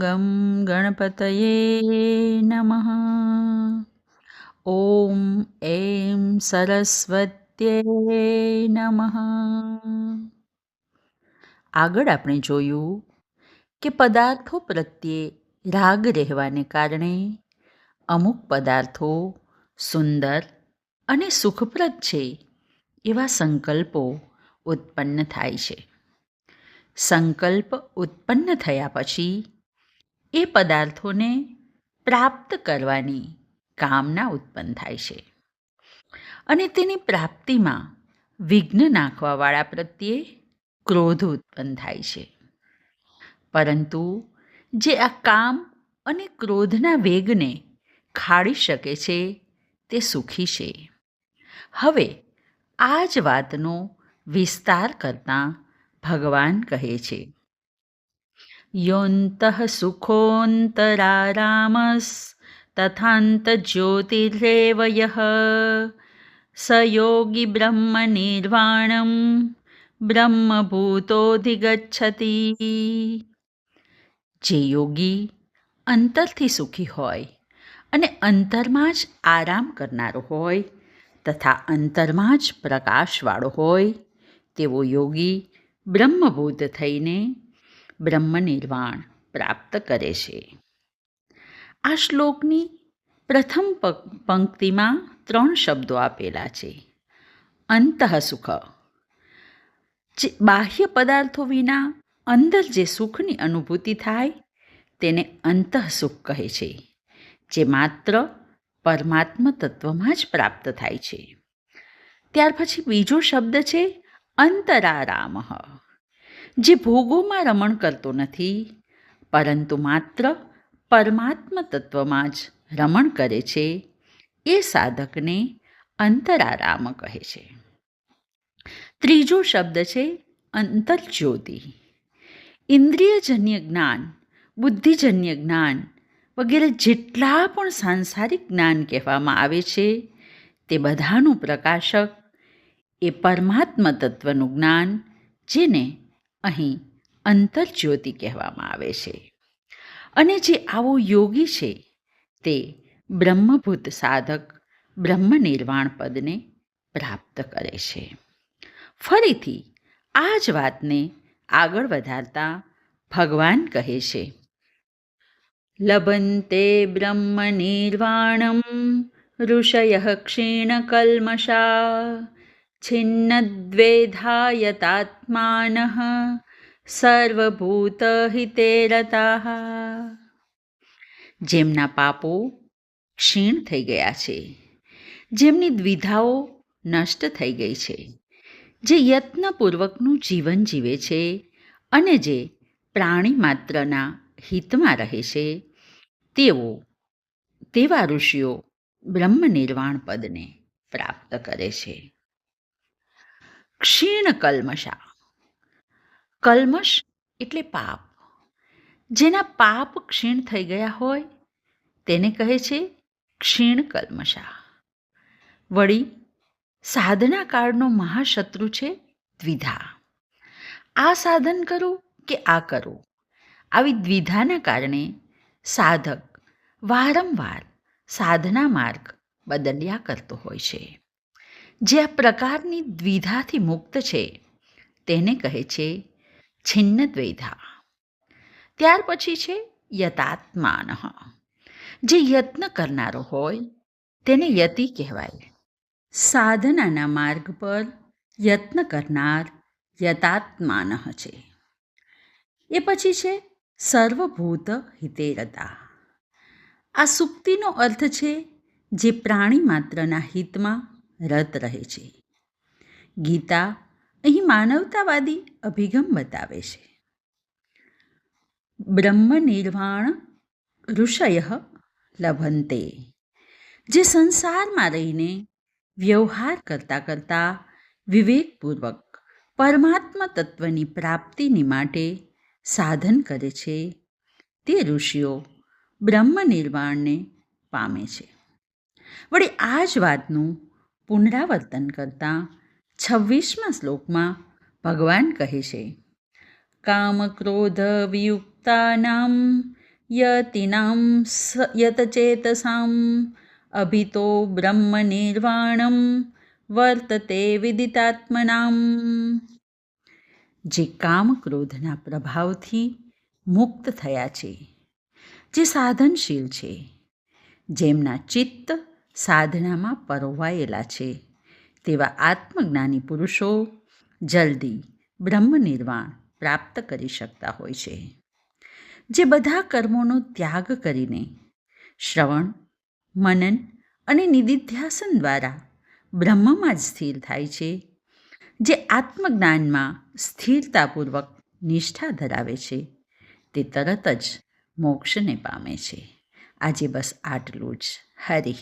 ગમ ગણપતયે નમઃ ઓમ એમ સરસ્વત્યે નમઃ આગળ આપણે જોયું કે પદાર્થો પ્રત્યે રાગ રહેવાને કારણે અમુક પદાર્થો સુંદર અને સુખપ્રદ છે એવા સંકલ્પો ઉત્પન્ન થાય છે. સંકલ્પ ઉત્પન્ન થયા પછી એ પદાર્થોને પ્રાપ્ત કરવાની કામના ઉત્પન્ન થાય છે. અને તેની પ્રાપ્તિમાં વિઘ્ન નાખવાવાળા પ્રત્યે ક્રોધ ઉત્પન્ન થાય છે. પરંતુ જે આ કામ અને ક્રોધના વેગને ખાડી શકે છે, તે સુખી છે. હવે આ જ વાતનો વિસ્તાર કરતાં ભગવાન કહે છે. યોંત સુખોંતરારામસ તથાંત જ્યોતિરેવ યહ સ યોગી બ્રહ્મ નિર્વાણમ બ્રહ્મભૂતોધિગચ્છતિ જે યોગી અંતરથી સુખી હોય અને અંતરમાં જ આરામ કરનારો હોય તથા અંતરમાં જ પ્રકાશવાળો હોય, તેવો યોગી બ્રહ્મભૂત થઈને બ્રહ્મ નિર્વાણ પ્રાપ્ત કરે છે. આ શ્લોકની પ્રથમ પંક્તિમાં ત્રણ શબ્દો આપેલા છે. અંતઃસુખ જે બાહ્ય પદાર્થો વિના અંદર જે સુખની અનુભૂતિ થાય, તેને અંતઃસુખ કહે છે, જે માત્ર પરમાત્મા તત્વમાં જ પ્રાપ્ત થાય છે. ત્યાર પછી બીજો શબ્દ છે, અંતરારામ. જે ભોગોમાં રમણ કરતો નથી, પરંતુ માત્ર પરમાત્મા તત્વમાં જ રમણ કરે છે, એ સાધકને અંતરારામ કહે છે. ત્રીજો શબ્દ છે અંતરજ્યોતિ. ઇન્દ્રિયજન્ય જ્ઞાન, બુદ્ધિજન્ય જ્ઞાન વગેરે જેટલા પણ સાંસારિક જ્ઞાન કહેવામાં આવે છે, તે બધાનું પ્રકાશક એ પરમાત્મા તત્વનું જ્ઞાન જેને અહીં અંતરજ્યોતિ કહેવામાં આવે છે. અને જે આવો યોગી છે, તે બ્રહ્મભૂત સાધક, બ્રહ્મ નિર્વાણ પદને પ્રાપ્ત કરે છે. ફરીથી, આ જ વાતને આગળ વધારતા ભગવાન કહે છે. લભંતે બ્રહ્મ નિર્વાણમ ઋષય ક્ષીણકલ્મષા છિન્નદ્વેધાયતાત્માન સર્વભૂતહિતે રતા જેમના પાપો ક્ષીણ થઈ ગયા છે, જેમની દ્વિધાઓ નષ્ટ થઈ ગઈ છે, જે યત્નપૂર્વકનું જીવન જીવે છે અને જે પ્રાણી માત્રના હિતમાં રહે છે, તેઓ, તેવા ઋષિઓ બ્રહ્મ નિર્વાણ પદને પ્રાપ્ત કરે છે. ક્ષીણ કલ્મશા કલ્મશ એટલે પાપ. જેના પાપ ક્ષીણ થઈ ગયા હોય, તેને કહે છે ક્ષીણ કલ્મશા વળી, સાધના કાળનો મહાશત્રુ છે દ્વિધા. આ સાધન કરું કે આ કરું? આવી દ્વિધાના કારણે સાધક વારંવાર સાધના માર્ગ બદલ્યા કરતો હોય છે. જે આ પ્રકારની દ્વિધાથી મુક્ત છે, તેને કહે છે છિન્ન દ્વૈધા ત્યાર પછી છે યતાત્માન. જે યત્ન કરનારો હોય, તેને યતિ કહેવાય. સાધનાના માર્ગ પર યત્ન કરનાર યતાત્માન છે. એ પછી છે સર્વભૂત હિતેરતા. આ સુક્તિનો અર્થ છે જે પ્રાણી માત્રના હિતમાં રત રહે છે. ગીતા અહીં માનવતાવાદી અભિગમ બતાવે છે. બ્રહ્મ નિર્વાણ ઋષય લભંતે, જે સંસારમાં રહીને વ્યવહાર કરતાં કરતાં વિવેકપૂર્વક પરમાત્મા તત્વની પ્રાપ્તિની માટે સાધન કરે છે, તે ઋષિઓ બ્રહ્મ નિર્વાણને પામે છે. વળી આ જ વાતનું પુનરાવર્તન કરતાં છવ્વીસમા શ્લોકમાં ભગવાન કહે છે, કામ ક્રોધ વિયુક્તાનામ યતિનામ યતચેતસામ અભિતો બ્રહ્મ નિર્વાણમ વર્તતે વિદિતાત્મનામ. જે કામ ક્રોધના પ્રભાવથી મુક્ત થયા છે, જે સાધનશીલ છે, જેમના ચિત્ત સાધનામાં પરોવાયેલા છે. તેવા આત્મજ્ઞાની પુરુષો જલ્દી બ્રહ્મ નિર્વાણ પ્રાપ્ત કરી શકતા હોય છે. જે બધા કર્મોનો ત્યાગ કરીને શ્રવણ, મનન અને નિધિધ્યાસન દ્વારા બ્રહ્મમાં જ સ્થિર થાય છે, જે આત્મજ્ઞાનમાં સ્થિરતાપૂર્વક નિષ્ઠા ધરાવે છે, તે તરત જ મોક્ષને પામે છે. આજે બસ આટલું જ. હરિ